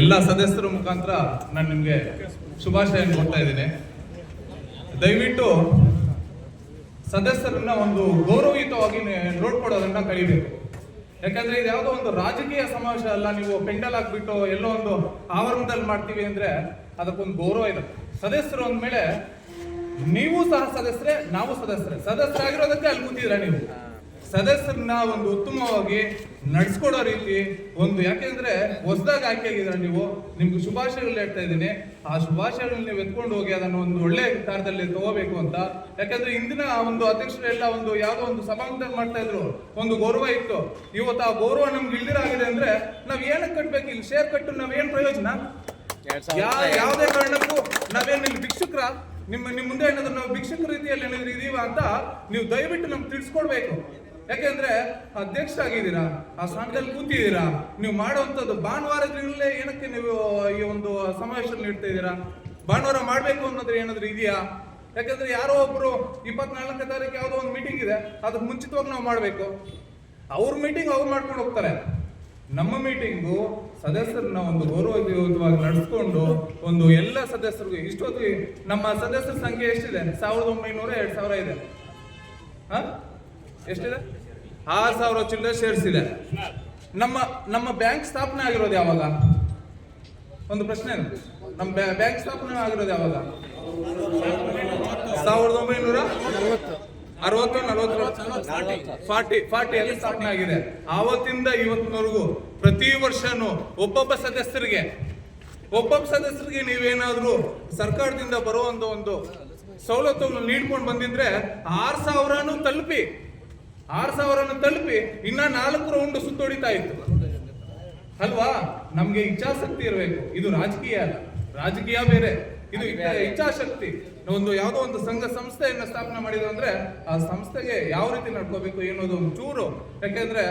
ಎಲ್ಲ ಸದಸ್ಯರ ಮುಖಾಂತರ ನಾನು ನಿಮಗೆ ಶುಭಾಶಯ ಕೊಡ್ತಾ ಇದ್ದೀನಿ. ದಯವಿಟ್ಟು ಸದಸ್ಯರನ್ನ ಒಂದು ಗೌರವಯುತವಾಗಿ ನೋಡ್ಕೊಡೋದನ್ನ ಕಲಿಬೇಕು. ಯಾಕಂದ್ರೆ ಇದು ಯಾವುದೋ ಒಂದು ರಾಜಕೀಯ ಸಮಾವೇಶ ಅಲ್ಲ, ನೀವು ಪೆಂಡಲ್ ಹಾಕ್ಬಿಟ್ಟು ಎಲ್ಲೋ ಒಂದು ಆವರಣದಲ್ಲಿ ಮಾಡ್ತೀವಿ ಅಂದ್ರೆ ಅದಕ್ಕೊಂದು ಗೌರವ ಇದೆ. ಸದಸ್ಯರು ಅಂದ್ಮೇಲೆ ನೀವು ಸಹ ಸದಸ್ಯರೇ, ನಾವು ಸದಸ್ಯರೇ. ಸದಸ್ಯರಾಗಿರೋದಕ್ಕೆ ಅಲ್ಲಿ ಕೂತಿದ್ರ ನೀವು? ಸದಸ್ಯರನ್ನ ಒಂದು ಉತ್ತಮವಾಗಿ ನಡೆಸ್ಕೊಡೋ ರೀತಿ ಒಂದು ಯಾಕೆಂದ್ರೆ ಹೊಸದಾಗಿ ಆಯ್ಕೆ ಆಗಿದ್ರೆ ನೀವು? ನಿಮ್ಗೆ ಶುಭಾಶಯಗಳು ಹೇಳ್ತಾ ಇದ್ದೀನಿ. ಆ ಶುಭಾಶಯಗಳನ್ನ ನೀವು ಎತ್ಕೊಂಡು ಹೋಗಿ ಅದನ್ನು ಒಂದು ಒಳ್ಳೆ ಕಾರ್ಯದಲ್ಲಿ ತಗೋಬೇಕು ಅಂತ. ಯಾಕಂದ್ರೆ ಇಂದಿನ ಒಂದು ಅಧ್ಯಕ್ಷರೆಲ್ಲ ಒಂದು ಯಾವುದೋ ಒಂದು ಸಭಾಂಗದಲ್ಲಿ ಮಾಡ್ತಾ ಇದ್ರು. ಒಂದು ಗೌರವ ಇತ್ತು. ಇವತ್ತು ಆ ಗೌರವ ನಮ್ಗೆ ಇಲ್ದಿರಾಗಿದೆ ಅಂದ್ರೆ ನಾವ್ ಏನಕ್ಕೆ ಕಟ್ಬೇಕು? ಇಲ್ಲಿ ಶೇರ್ ಕಟ್ಟು ನಾವೇನ್ ಪ್ರಯೋಜನ? ಯಾವುದೇ ಕಾರಣಕ್ಕೂ ನಾವೇನು ಇಲ್ಲಿ ಭಿಕ್ಷುಕ್ರ? ನಿಮ್ಮ ನಿಮ್ಮ ಮುಂದೆ ಏನಾದ್ರು ನಾವು ಭಿಕ್ಷಕ ರೀತಿಯಲ್ಲಿ ಏನಾದ್ರು ಇದೀವ ಅಂತ ನೀವು ದಯವಿಟ್ಟು ನಮ್ಗೆ ತಿಳಿಸ್ಕೊಡ್ಬೇಕು. ಯಾಕೆಂದ್ರೆ ಅಧ್ಯಕ್ಷ ಆಗಿದ್ದೀರಾ ಆ ಸ್ಥಾನದಲ್ಲಿ ಕೂತಿದ್ದೀರಾ, ನೀವು ಮಾಡುವಂಥದ್ದು ಭಾನುವಾರಗಳಲ್ಲೇ ಏನಕ್ಕೆ ನೀವು ಈ ಒಂದು ಸಮಾವೇಶ ನೀಡ್ತಾ ಇದ್ದೀರಾ ಭಾನುವಾರ ಮಾಡಬೇಕು ಅನ್ನೋದ್ರೆ ಏನಾದ್ರು ಇದೆಯಾ? ಯಾಕಂದ್ರೆ ಯಾರೋ ಒಬ್ರು ಇಪ್ಪತ್ನಾಲ್ಕನೇ ತಾರೀಕು ಯಾವುದೋ ಒಂದು ಮೀಟಿಂಗ್ ಇದೆ, ಅದಕ್ಕೆ ಮುಂಚಿತವಾಗಿ ನಾವು ಮಾಡಬೇಕು. ಅವ್ರ ಮೀಟಿಂಗ್ ಅವ್ರು ಮಾಡ್ಕೊಂಡು ಹೋಗ್ತಾರೆ. ನಮ್ಮ ಮೀಟಿಂಗು ಸದಸ್ಯರನ್ನ ಒಂದು ಗೌರವಯುತವಾಗಿ ನಡೆಸ್ಕೊಂಡು ಒಂದು ಎಲ್ಲ ಸದಸ್ಯರಿಗೂ, ಇಷ್ಟೊತ್ತಿಗೆ ನಮ್ಮ ಸದಸ್ಯರ ಸಂಖ್ಯೆ ಎಷ್ಟಿದೆ? ಸಾವಿರದ ಒಂಬೈನೂರ ಎರಡು ಸಾವಿರ ಇದೆ. ಹ? ಎಷ್ಟಿದೆ? ಆರು ಸಾವಿರ ಚಿಲ್ಲರೆ ಶೇರ್ಸ್ ಇದೆ ನಮ್ಮ ನಮ್ಮ ಬ್ಯಾಂಕ್ ಸ್ಥಾಪನೆ ಆಗಿರೋದು ಯಾವಾಗ? ಒಂದು ಪ್ರಶ್ನೆ ನಮ್ಮ ಬ್ಯಾಂಕ್ ಸ್ಥಾಪನೆ ಆಗಿರೋದು ಯಾವಾಗ? ಸಾವಿರದ ಒಂಬೈನೂರ ಅರವತ್ತು, ನಲವತ್ತು ಫಾರ್ಟಿ ಫಾರ್ಟಿ ಅಲ್ಲಿ ಸ್ಥಾಪನೆ ಆಗಿದೆ. ಆವತ್ತಿಂದ ಇವತ್ತಿನವರೆಗೂ ಪ್ರತಿ ವರ್ಷನೂ ಒಬ್ಬೊಬ್ಬ ಸದಸ್ಯರಿಗೆ ಒಬ್ಬೊಬ್ಬ ಸದಸ್ಯರಿಗೆ ನೀವೇನಾದರೂ ಸರ್ಕಾರದಿಂದ ಬರುವಂತ ಒಂದು ಸವಲತ್ತು ನೀಡ್ಕೊಂಡು ಬಂದಿದ್ರೆ ಆರು ಸಾವಿರನೂ ತಲುಪಿ ಆರ್ ಸಾವಿರನ ತಲುಪಿ ಇನ್ನ ನಾಲ್ಕು ರೌಂಡ್ ಸುತ್ತೊಡಿತಾ ಇತ್ತು. ಅಲ್ವಾ? ನಮ್ಗೆ ಇಚ್ಛಾಶಕ್ತಿ ಇರಬೇಕು. ಇದು ರಾಜಕೀಯ ಅಲ್ಲ. ರಾಜಕೀಯ ಬೇರೆ. ಇದು ಇಚ್ಛಾ- ಇಚ್ಛಾಶಕ್ತಿ. ಒಂದು ಯಾವುದೋ ಒಂದು ಸಂಘ ಸಂಸ್ಥೆಯನ್ನ ಸ್ಥಾಪನೆ ಮಾಡಿದ್ರು ಅಂದ್ರೆ ಆ ಸಂಸ್ಥೆಗೆ ಯಾವ ರೀತಿ ನಡ್ಕೋಬೇಕು ಅನ್ನೋದು ಒಂದು ಚೂರು. ಯಾಕೆಂದ್ರೆ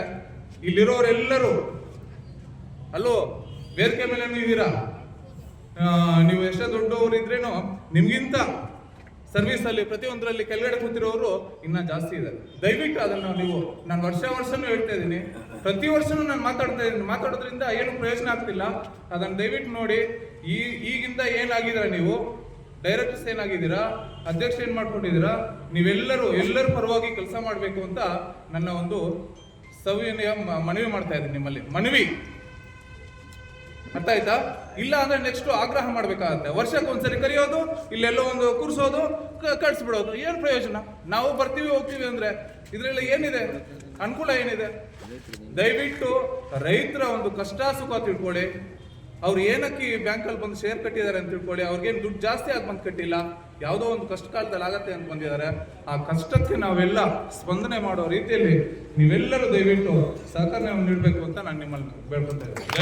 ಇಲ್ಲಿರೋರೆಲ್ಲರೂ ಅಲ್ಲೋ ಬೇರ್ಕೆ ಮೇಲೆ ಇದ್ದೀರಾ ನೀವು ಎಷ್ಟೇ ದೊಡ್ಡವರು ಇದ್ರೇನು ನಿಮ್ಗಿಂತ ಸರ್ವಿಸ್ ಅಲ್ಲಿ ಪ್ರತಿಯೊಂದರಲ್ಲಿ ಕೆಳಗಡೆ ಕೂತಿರೋರು ಇನ್ನ ಜಾಸ್ತಿ ಇದೆ ದಯವಿಟ್ಟು ಅದನ್ನು ನೀವು, ನಾನು ವರ್ಷ ವರ್ಷನೂ ಹೇಳ್ತಾ ಇದ್ದೀನಿ. ಪ್ರತಿ ವರ್ಷನೂ ನಾನು ಮಾತಾಡ್ತಾ ಇದ್ದೀನಿ. ಮಾತಾಡೋದ್ರಿಂದ ಏನು ಪ್ರಯೋಜನ ಆಗ್ತಿಲ್ಲ. ಅದನ್ನು ದಯವಿಟ್ಟು ನೋಡಿ. ಈ, ಈಗಿಂದ ಏನಾಗಿದ್ದೀರಾ ನೀವು? ಡೈರೆಕ್ಟರ್ಸ್ ಏನಾಗಿದ್ದೀರಾ? ಅಧ್ಯಕ್ಷ ಏನು ಮಾಡ್ಕೊಂಡಿದ್ದೀರಾ? ನೀವೆಲ್ಲರೂ, ಎಲ್ಲರೂ ಪರವಾಗಿ ಕೆಲಸ ಮಾಡಬೇಕು ಅಂತ ನನ್ನ ಒಂದು ಸವಿನಯ ಮನವಿ ಮಾಡ್ತಾ ಇದ್ದೀನಿ ನಿಮ್ಮಲ್ಲಿ. ಮನವಿ! ಅರ್ಥ ಆಯ್ತಾ? ಇಲ್ಲ ಅಂದ್ರೆ ನೆಕ್ಸ್ಟ್ ಆಗ್ರಹ ಮಾಡ್ಬೇಕಾಗತ್ತೆ. ವರ್ಷಕ್ಕೆ ಒಂದ್ಸರಿ ಕರೆಯೋದು, ಇಲ್ಲೆಲ್ಲೋ ಒಂದು ಕೂರಿಸೋದು, ಕ- ಕಳ್ಸ್ಬಿಡೋದು ಏನ್ ಪ್ರಯೋಜನ? ನಾವು ಬರ್ತೀವಿ, ಹೋಗ್ತೀವಿ ಅಂದ್ರೆ ಇದ್ರಲ್ಲಿ ಏನಿದೆ? ಅನುಕೂಲ ಏನಿದೆ? ದಯವಿಟ್ಟು ರೈತರ ಒಂದು ಕಷ್ಟ ಸುಖ ತಿಳ್ಕೊಳ್ಳಿ. ಅವ್ರು ಏನಕ್ಕೆ ಈ ಬ್ಯಾಂಕಲ್ಲಿ ಬಂದು ಶೇರ್ ಕಟ್ಟಿದ್ದಾರೆ ಅಂತ ತಿಳ್ಕೊಳ್ಳಿ. ಅವ್ರಿಗೇನು ದುಡ್ಡು ಜಾಸ್ತಿ ಆಗಿ ಬಂದು ಕಟ್ಟಿಲ್ಲ. ಯಾವುದೋ ಒಂದು ಕಷ್ಟ ಕಾಲದಲ್ಲಿ ಆಗತ್ತೆ ಅಂತ ಬಂದಿದ್ದಾರೆ. ಆ ಕಷ್ಟಕ್ಕೆ ನಾವೆಲ್ಲ ಸ್ಪಂದನೆ ಮಾಡೋ ರೀತಿಯಲ್ಲಿ ನೀವೆಲ್ಲರೂ ದಯವಿಟ್ಟು ಸಹಕಾರವನ್ನು ನೀಡಬೇಕು ಅಂತ ನಾನು ನಿಮ್ಮಲ್ಲಿ ಬೇಡ್ಕೊತಾ ಇದ್ದೀನಿ.